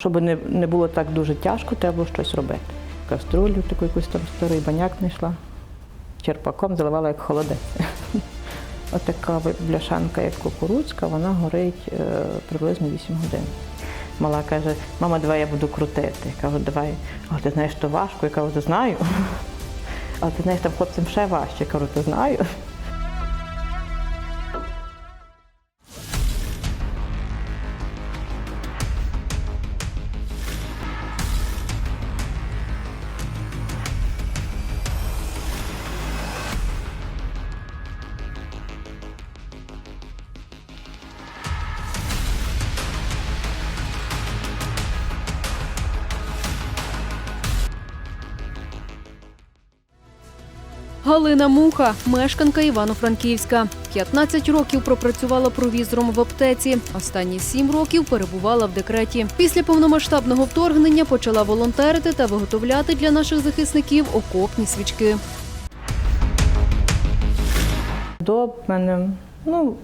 Щоб не, не було так дуже тяжко, треба було щось робити. Каструлю таку якусь там старий баняк знайшла. Черпаком заливала як холодець. Отака бляшанка, як кукурудзька, вона горить е, приблизно 8 годин. Мала каже, мама, давай я буду крутити. Я кажу, давай. А ти знаєш, то важко. Я кажу, ти знаю. А ти знаєш, там хлопцям ще важче. Я кажу, ти знаю. Галина Муха, мешканка Івано-Франківська. 15 років пропрацювала провізором в аптеці. Останні 7 років перебувала в декреті. Після повномасштабного вторгнення почала волонтерити та виготовляти для наших захисників окопні свічки. До мене, ну,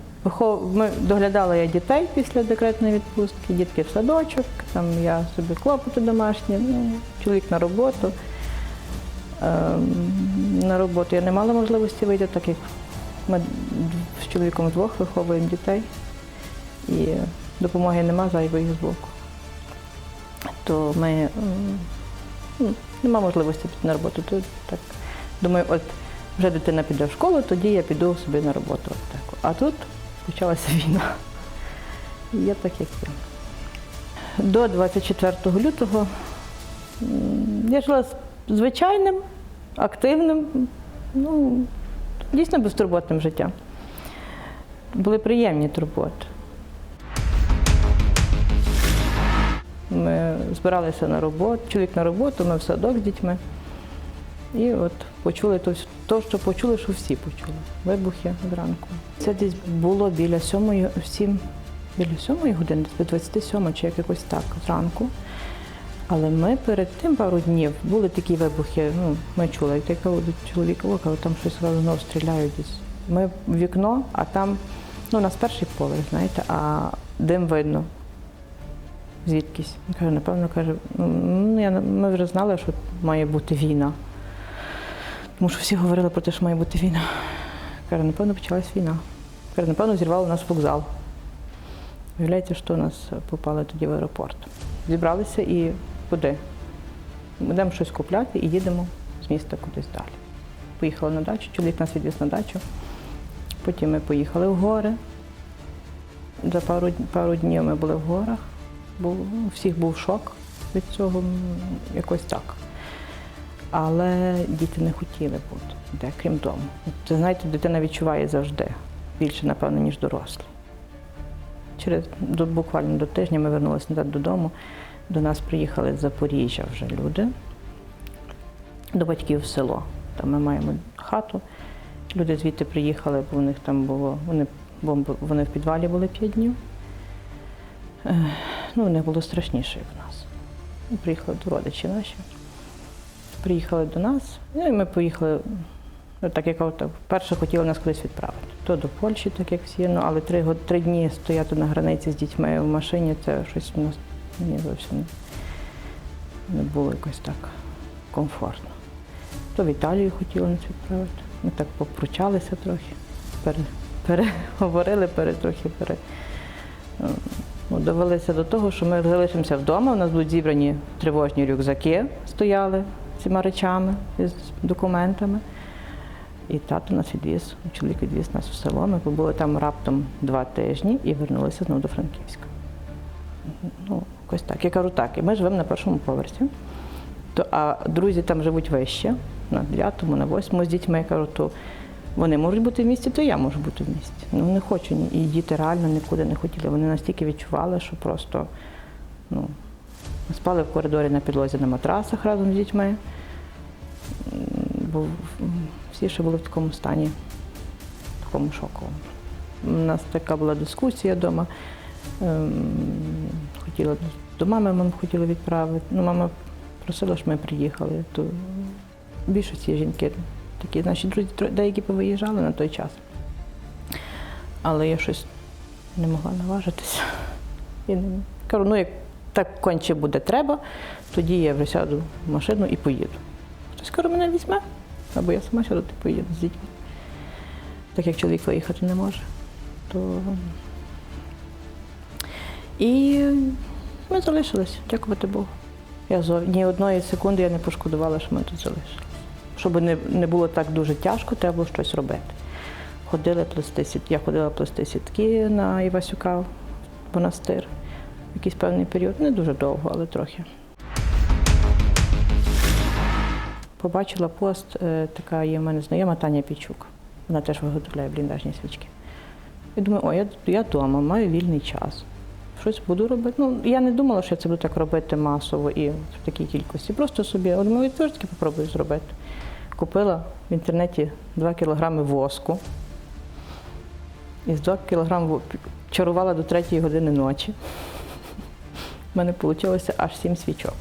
ми доглядала я дітей після декретної відпустки, дітки в садочок, там я собі клопоти домашні, ну, чоловік на роботу. Ем, на роботу я не мала можливості вийти, так як ми з чоловіком вдвох виховуємо дітей і допомоги нема зайвої з боку. То ми ем, ну, нема можливості піти на роботу. То так думаю, от вже дитина піде в школу, тоді я піду собі на роботу. От так. А тут почалася війна. Я так як є. До 24 лютого я жила звичайним, активним, ну, дійсно безтурботним життям. Були приємні турботи. Ми збиралися на роботу, чоловік на роботу, ми в садок з дітьми. І от почули то, то, що почули, що всі почули. Вибухи зранку. Це десь було біля сьомої, сім, біля сьомої години, до 27 чи як якось так зранку. Але ми перед тим пару днів були такі вибухи, ну, ми чули, як чоловіка, о, там щось знову стріляють десь. Ми в вікно, а там, ну, у нас перший поверх, знаєте, а дим видно. Звідкись. Каже, напевно, каже, ну, я, ми вже знали, що має бути війна. Тому що всі говорили про те, що має бути війна. Каже, напевно, почалась війна. Каже, напевно, зірвали наш вокзал. Виявляється, що нас попали тоді в аеропорт. Зібралися і куди? Будемо щось купляти і їдемо з міста кудись далі. Поїхали на дачу, чоловік нас відвіз на дачу. Потім ми поїхали в гори. За пару, пару днів ми були в горах. У всіх був шок від цього, якось так. Але діти не хотіли бути, де, крім дому. Це знаєте, дитина відчуває завжди більше, напевно, ніж дорослі. Через буквально до тижня ми вернулися назад додому. До нас приїхали з Запоріжжя вже люди, до батьків в село. Там ми маємо хату. Люди звідти приїхали, бо у них там було, вони, бомби, вони в підвалі були п'ять днів. Ну, у них було страшніше, як в нас. Ну, Приїхали до родичі наші приїхали до нас, ну і ми поїхали. Ну, так як от, перше хотіли нас кудись відправити. То до Польщі, так як всі, ну але три, три дні стояти на границі з дітьми в машині, це щось у нас мені зовсім не було якось так комфортно. То в Італію хотіли нас відправити. Ми так попручалися трохи, пере, переговорили, пере, трохи пере, ну, довелися до того, що ми залишимося вдома. У нас будуть зібрані тривожні рюкзаки, стояли цими речами, з документами. І тато нас відвіз, чоловік відвіз нас в село. Ми побули там раптом два тижні і вернулися знову до Франківська. Ну, якось так. Я кажу так, і ми живемо на першому поверсі. То, а друзі там живуть вище, на дев'ятому, на восьмому з дітьми. Я кажу, то вони можуть бути в місті, то я можу бути в місті. Ну не хочу. І діти реально нікуди не хотіли. Вони настільки відчували, що просто ну, спали в коридорі на підлозі на матрасах разом з дітьми. Бо всі ще були в такому стані, в такому шоковому. У нас така була дискусія вдома. Хотіла до мами маму хотіли відправити. Ну, мама просила, щоб ми приїхали. То більшості жінки такі, наші друзі деякі повиїжджали на той час. Але я щось не могла наважитися. І не- кажу, ну як так конче буде треба, тоді я вже в машину і поїду. Хтось скоро мене візьме, або я сама і поїду з дітьми. Так як чоловік виїхати не може. То... І ми залишились, дякувати Богу. Я зо- ні одної секунди я не пошкодувала, що ми тут залишилися. Щоб не, не було так дуже тяжко, треба було щось робити. Ходили плести сіт... Я ходила плести сітки на Івасюка в монастир. Якийсь певний період, не дуже довго, але трохи. Побачила пост, е, така є в мене знайома Таня Пічук. Вона теж виготовляє бліндажні свічки. І думаю, о, я, я вдома, маю вільний час. Щось буду робити. Ну, я не думала, що я це буду так робити масово і в такій кількості. Просто собі, теж таки попробую зробити. Купила в інтернеті 2 кілограми воску. І з 2 кілограм чарувала до 3 години ночі. У мене вийшло аж 7 свічок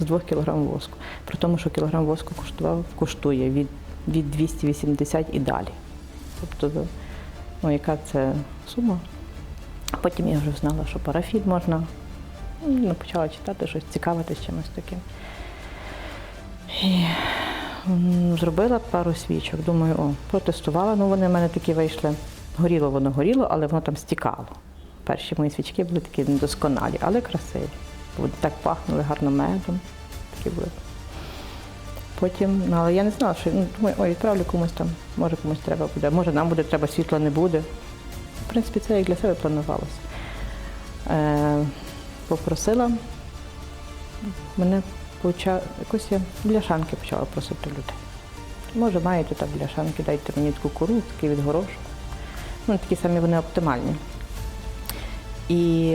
з 2 кілограм воску. При тому, що кілограм воску коштував, коштує від, від 280 і далі. Тобто, ну, яка це сума? Потім я вже знала, що парафін можна. Ну, почала читати щось, цікавитись чимось таким. І зробила пару свічок. Думаю, о, протестувала. Ну, вони в мене такі вийшли. Горіло воно горіло, але воно там стікало. Перші мої свічки були такі недосконалі, але красиві. Вони так пахнули гарно медом. Такі були. Потім, ну, але я не знала, що ну, думаю, ой, відправлю комусь там, може комусь треба буде, може нам буде треба, світла не буде. В принципі, це як для себе планувалося. Е, попросила, мене почав, якось я бляшанки почала просити людей. Може, маєте так бляшанки, дайте мені таку кору, такий від горошку. Ну, такі самі вони оптимальні. І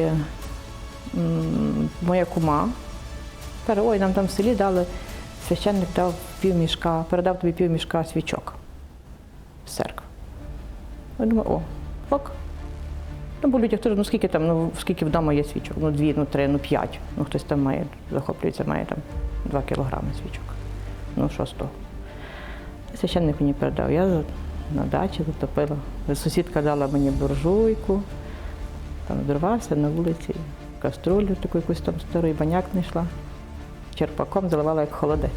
м, моя кума каже, ой, нам там в селі дали, священник дав півмішка, передав тобі півмішка свічок з церкви. Я думаю, о, ок. Ну, бо людях теж, ну скільки там, ну скільки вдома є свічок? Ну дві, ну три, ну п'ять. Ну хтось там має, захоплюється, має там два кілограми свічок. Ну що з того? Священник мені передав. Я на дачі затопила. Сусідка дала мені буржуйку, там дорвався на вулиці, каструлю таку якусь там старий баняк знайшла. Черпаком заливала як холодець.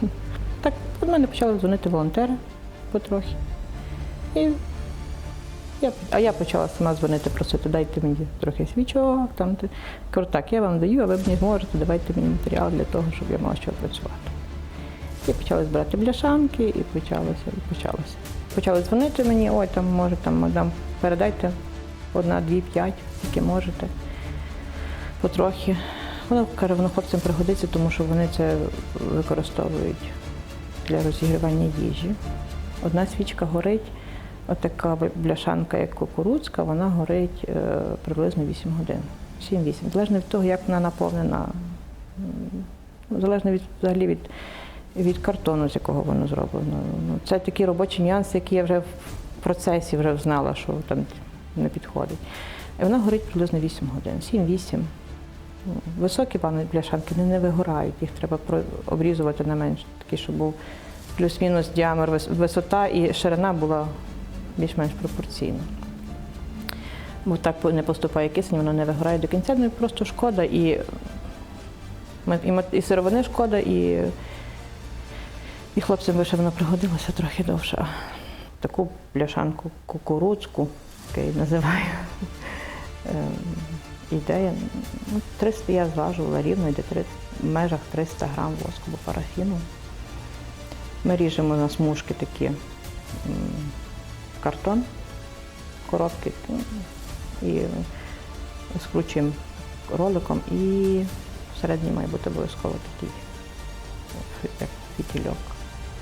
Так до мене почали дзвонити волонтери потрохи. І я, а я почала сама дзвонити, просити, дайте мені трохи свічок. Там, ти». Кажу, так, я вам даю, а ви мені зможете, давайте мені матеріал для того, щоб я мала що працювати. І почали збирати бляшанки, і почалося, і почалося. Почали дзвонити мені, ой, там може, там, мадам, передайте одна, дві, п'ять, скільки можете. Потрохи. Вона каже, воно хлопцям пригодиться, тому що вони це використовують для розігрівання їжі. Одна свічка горить, отака бляшанка, як кукурудзка, вона горить е, приблизно 8 годин. 7-8. Залежно від того, як вона наповнена, залежно від взагалі від, від картону, з якого воно зроблено. Ну, це такі робочі нюанси, які я вже в процесі вже знала, що там не підходить. І вона горить приблизно 8 годин, 7-8. Ну, Високі певні бляшанки вони не вигорають, їх треба обрізувати на менш, такі, щоб був плюс-мінус діаметр, висота і ширина була більш-менш пропорційна. Бо так не поступає кисень, воно не вигорає до кінця, ну і просто шкода і, і, і сировини шкода, і, і хлопцям би ще воно пригодилося трохи довше. Таку бляшанку кукурудзку, як я її називаю. ем, Ідея, ну, 300 я зважувала рівно, йде три- в межах 300 грам воску або парафіну. Ми ріжемо на смужки такі картон, коробки м, і скручуємо роликом і всередині має бути обов'язково такий як фітільок.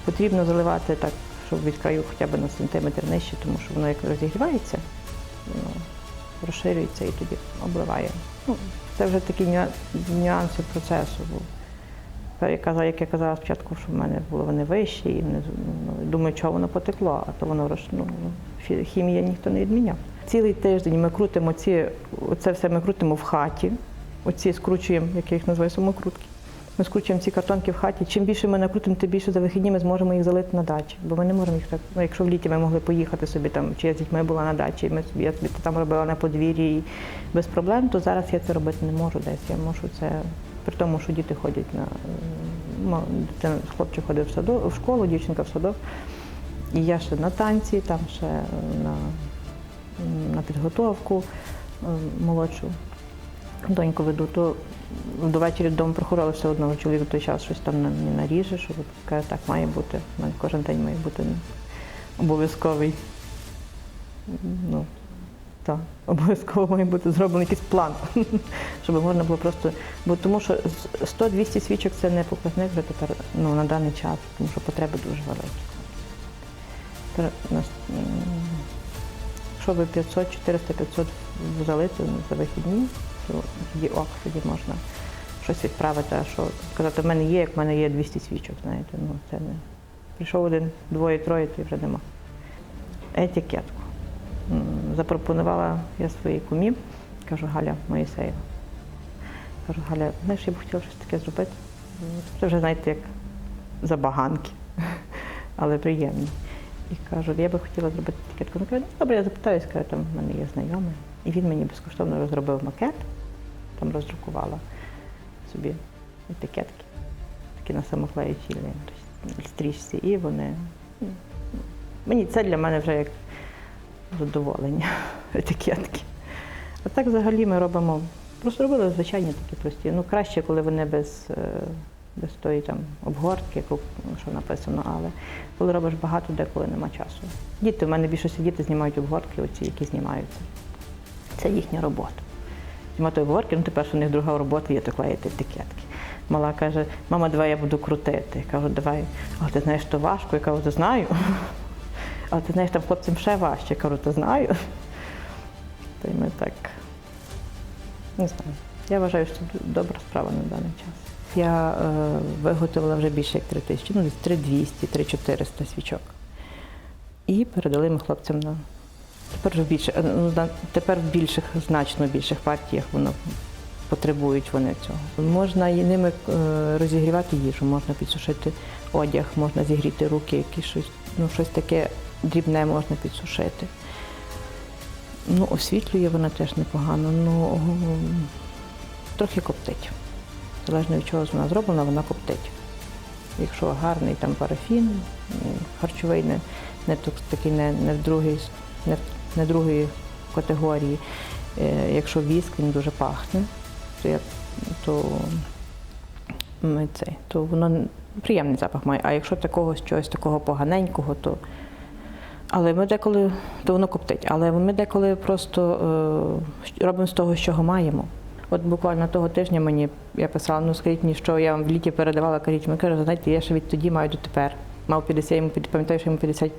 Потрібно заливати так, щоб від краю хоча б на сантиметр нижче, тому що воно як розігрівається, воно розширюється і тоді обливає. Ну, це вже такі нюанси процесу. Бо Тепер я казала, як я казала спочатку, що в мене було вони вищі, і внизу, ну, думаю, чого воно потекло, а то воно ну, хімія ніхто не відміняв. Цілий тиждень ми крутимо ці, це все ми крутимо в хаті, оці скручуємо, як я їх називаю, самокрутки. Ми скручуємо ці картонки в хаті. Чим більше ми накрутимо, тим більше за вихідні ми зможемо їх залити на дачі. Бо ми не можемо їх так. Ну, якщо в літі ми могли поїхати собі там, чи я з дітьми була на дачі, ми собі, я собі там робила на подвір'ї без проблем, то зараз я це робити не можу десь. Я можу це при тому, що діти ходять на дитина, хлопчик ходив в садок, в школу, дівчинка в садок. І я ще на танці, там ще на, на підготовку е, молодшу доньку веду, то до вечора додому приходила все одно чоловік той час щось там не наріже, що каже, так має бути. Кожен день має бути обов'язковий. Ну, так, обов'язково має бути зроблений якийсь план, щоб можна було просто. Бо тому що 100-200 свічок це не показник вже тепер ну, на даний час, тому що потреби дуже великі. Якщо ви 500, 400, 500 залити за вихідні, то тоді ок, тоді можна щось відправити. А що сказати, в мене є, як в мене є 200 свічок, знаєте, ну це не. Прийшов один, двоє, троє, то вже нема. Етикетку. Запропонувала я своїй кумі, кажу, Галя Моїсеєва. Кажу, Галя, знаєш, я б хотіла щось таке зробити. Це вже, знаєте, як забаганки, але приємні. І кажу, я би хотіла зробити етикетку. Ну, каже, «Ну, добре, я запитаюсь, каже, там в мене є знайомий. І він мені безкоштовно розробив макет, там роздрукувала собі етикетки, такі на самоклеючій стрічці. І вони. ну, Мені це для мене вже як задоволення етикетки. А так взагалі ми робимо, просто робили звичайні такі прості. Ну, краще, коли вони без, е, без тої там обгортки, яку що написано, але коли робиш багато, деколи нема часу. Діти, в мене більшості діти знімають обгортки, оці, які знімаються. Це їхня робота. Знімати обгортки, ну тепер у них друга робота є то клеїти етикетки. Мала каже, мама, давай я буду крутити. Я кажу, давай, але ти знаєш, то важко. Я кажу, ти знаю. Але ти знаєш, там хлопцям ще важче. Я кажу, то знаю. Та й ми так. Не знаю. Я вважаю, що це добра справа на даний час. Я е, виготовила вже більше як 3 тисячі, ну 3200, 3400 свічок. І передали ми хлопцям на тепер вже більше, е, ну, тепер в більших, значно більших партіях воно потребують вони цього. Можна і ними е, розігрівати їжу, можна підсушити одяг, можна зігріти руки, якісь щось, ну, щось таке дрібне можна підсушити. Ну, освітлює вона теж непогано, ну трохи коптить. Залежно від чого вона зроблена, вона коптить. Якщо гарний там парафін, харчовий, не, не такий не, не в другій, не, не другої категорії. Е, якщо віск, він дуже пахне, то, я, то, цей, то воно приємний запах має. А якщо такого чогось такого поганенького, то. Але ми деколи, то воно коптить, але ми деколи просто е, робимо з того, чого маємо. От буквально того тижня мені я писала, ну скажіть мені, що я вам в літі передавала, кажіть, ми каже, знаєте, я ще відтоді маю дотепер. Мав 50, я йому пам'ятаю, що йому 50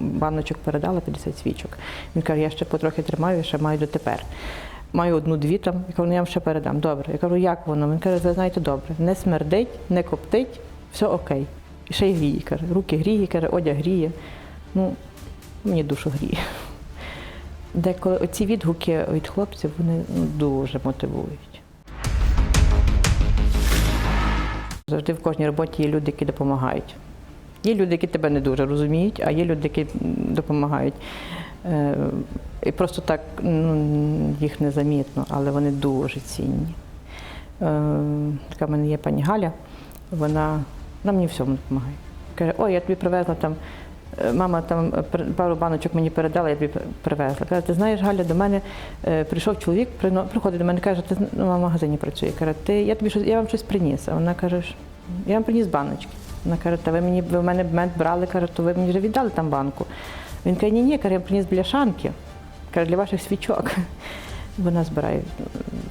баночок передала, 50 свічок. Він каже, я ще потрохи тримаю, ще маю дотепер. Маю одну-дві там, я кажу, ну я вам ще передам. Добре. Я кажу, як воно? Він каже, ви знаєте, добре, не смердить, не коптить, все окей. І ще й гріє, каже, руки гріє, каже, одяг гріє. Ну, мені душу гріє. Деколи оці відгуки від хлопців вони дуже мотивують. Завжди в кожній роботі є люди, які допомагають. Є люди, які тебе не дуже розуміють, а є люди, які допомагають. Е, І просто так ну, їх незамітно, але вони дуже цінні. Е, Така в мене є пані Галя, вона, вона мені всьому допомагає. Каже, ой, я тобі привезла там, мама там е, пару баночок мені передала, я тобі привезла. Каже, ти знаєш, Галя, до мене е, прийшов чоловік, приходить до мене, каже, ти ну, в магазині працює. Каже, ти, я тобі щось, я вам щось приніс. А вона каже, я вам приніс баночки. Вона каже, та ви мені ви в мене мед брали, каже, то ви мені вже віддали там банку. Він каже, ні, ні, каже, я приніс бляшанки. Каже, для ваших свічок. Вона збирає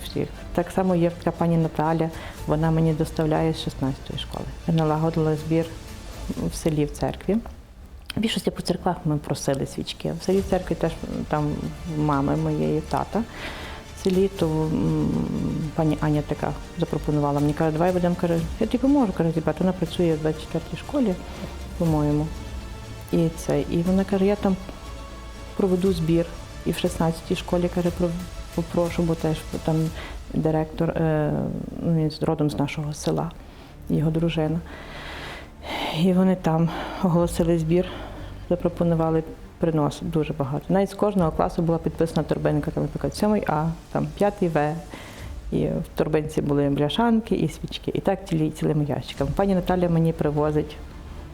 всіх. Так само є така пані Наталя, вона мені доставляє з 16-ї школи. Я налагодила збір в селі в церкві. В більшості по церквах ми просили свічки. В селі церкві теж там мами моєї тата в селі, то пані Аня така запропонувала мені, каже, давай будемо, каже, я тобі поможу, каже, зібрати. Вона працює в 24-й школі, по-моєму. І це, і вона каже, я там проведу збір. І в 16-й школі каже, попрошу, бо теж там директор, е, ну, він родом з нашого села. його дружина. І вони там оголосили збір, запропонували принос дуже багато. Навіть з кожного класу була підписана торбинка, там, наприклад, 7 А, там 5 В. І в торбинці були бляшанки і свічки. І так цілі, цілим ящиком. Пані Наталя мені привозить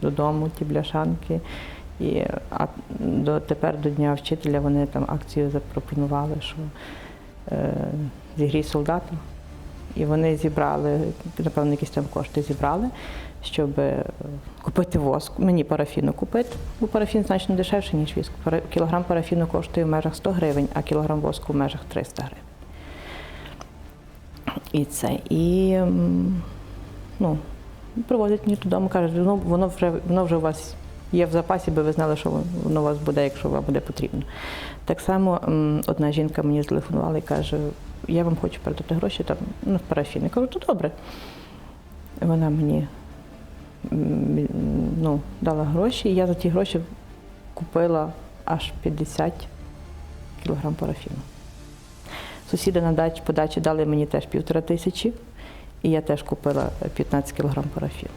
додому ті бляшанки. І а до тепер до Дня вчителя вони там акцію запропонували, що е, зігрій солдата. І вони зібрали, напевно, якісь там кошти зібрали, щоб е, купити воск. Мені парафіну купити, бо парафін значно дешевше, ніж віск. Кілограм парафіну коштує в межах 100 гривень, а кілограм воску в межах 300 гривень. І це. І ну, привозять мені додому, кажуть, ну, воно вже, воно вже у вас є в запасі, бо ви знали, що воно у вас буде, якщо вам буде потрібно. Так само одна жінка мені зателефонувала і каже, я вам хочу передати гроші там, ну, в парафін. Я кажу, то добре. Вона мені ну, дала гроші, і я за ті гроші купила аж 50 кілограм парафіну. Сусіди на дач, по дали мені теж півтора тисячі, і я теж купила 15 кілограм парафіну.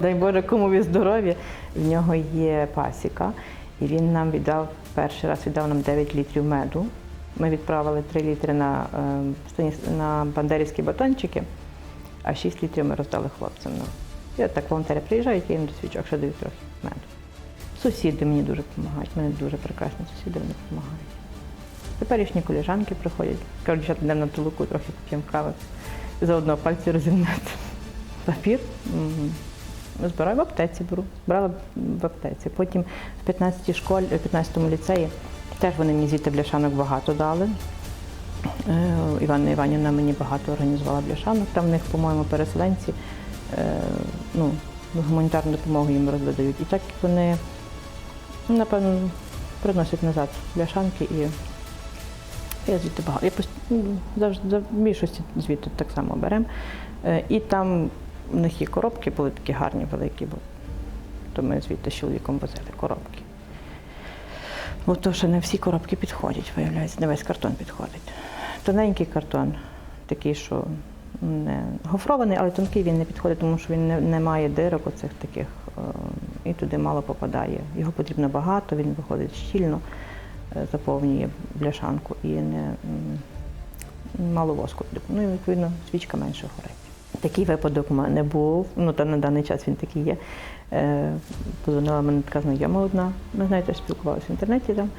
Дай Боже, кому ви здоров'я. В нього є пасіка, і він нам віддав перший раз віддав нам 9 літрів меду. Ми відправили 3 літри на, е, на бандерівські батончики, а 6 літрів ми роздали хлопцям. От так волонтери приїжджають, я їм до свічок, ще дають трохи меду. Сусіди мені дуже допомагають, в мене дуже прекрасні сусіди вони допомагають. Теперішні коліжанки приходять. Кажуть, дівчата, йдемо на толуку, трохи поп'ємо кави. Заодно пальці розімнати. Папір м, збираю в аптеці беру. Брала в аптеці. Потім в 15 школі, в 15 ліцеї теж вони мені звідти бляшанок багато дали. Е, Іванна Іванівна мені багато організувала бляшанок. Там в них, по-моєму, переселенці ну, гуманітарну допомогу їм роздають. І так вони, ну, напевно, приносять назад бляшанки і я звідти багато. Я пост- ну, завжди в більшості звідти так само беремо. Е, І там в них є коробки, були такі гарні, великі, бо то ми звідти з чоловіком возили коробки. Бо то, що не всі коробки підходять, виявляється, не весь картон підходить. Тоненький картон, такий, що не гофрований, але тонкий він не підходить, тому що він не, не має дирок оцих таких, е, і туди мало попадає. Його потрібно багато, він виходить щільно, е, заповнює бляшанку і не, мало воску. Ну і відповідно свічка менше горить. Такий випадок у мене був, ну та на даний час він такий є. Е, Позвонила мене така знайома одна, ми знаєте, спілкувалися в інтернеті там.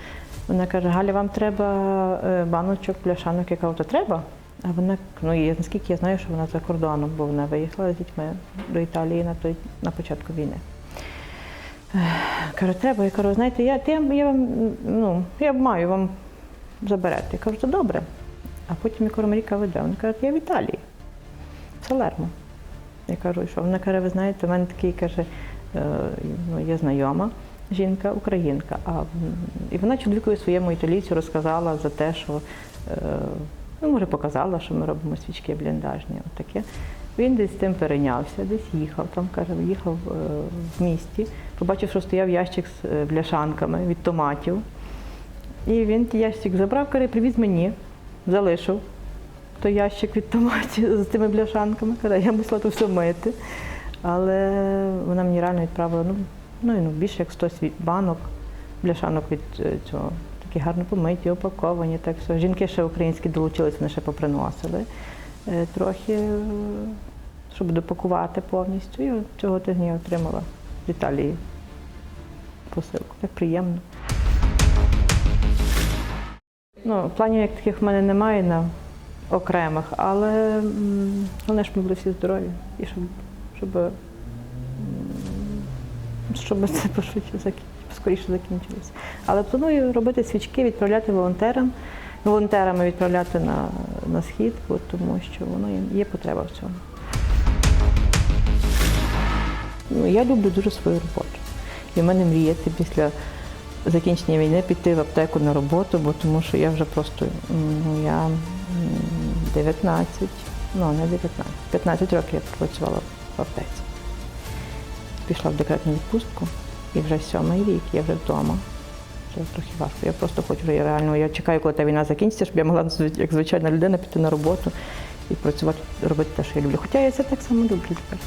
Вона каже, Галя, вам треба баночок, пляшанок, я кажу, то треба. А вона, ну і наскільки я знаю, що вона за кордоном, бо вона виїхала з дітьми до Італії на той на початку війни. Каже, треба. Я кажу, знаєте, я, я, я вам ну, я маю вам заберете. Я кажу, то добре. А потім я кажу, Маріка веде. Вона каже, я в Італії, в Салермо. Я кажу, що? Вона каже, ви знаєте, у мене такий каже, е, ну, є знайома жінка, українка. А, і вона чоловікові своєму італійцю розказала за те, що е, ну, може, показала, що ми робимо свічки бліндажні. От таке. Він десь з цим перейнявся, десь їхав, там каже, їхав е, в місті, побачив, що стояв ящик з е, бляшанками від томатів. І він ті ящик забрав, каже, привіз мені, залишив той ящик від томатів з тими бляшанками. Каже, я мусила то все мити. Але вона мені реально відправила ну, ну, ну, більше як 100 банок, бляшанок від е, цього. Такі гарно помиті, опаковані. Так все. Жінки ще українські долучилися, вони ще поприносили е, трохи, е, щоб допакувати повністю. І цього тижня отримала з Італії посилку. Так приємно. Ну, планів як таких в мене немає на окремих, але головне, щоб ми були всі здорові і щоб, щоб, щоб це пошвидше закін- скоріше закінчилося. Але планую робити свічки, відправляти волонтерам, волонтерами відправляти на, на схід, бо тому що воно є, потреба в цьому. Ну, я люблю дуже свою роботу. І в мене мрія це після закінчення війни піти в аптеку на роботу, бо тому що я вже просто ну, я 19, ну не 19, 15 років я працювала в аптеці. Пішла в декретну відпустку і вже сьомий рік, я вже вдома. Це трохи важко. Я просто хочу, я реально я чекаю, коли та війна закінчиться, щоб я могла як звичайна людина піти на роботу і працювати, робити те, що я люблю. Хоча я це так само люблю тепер.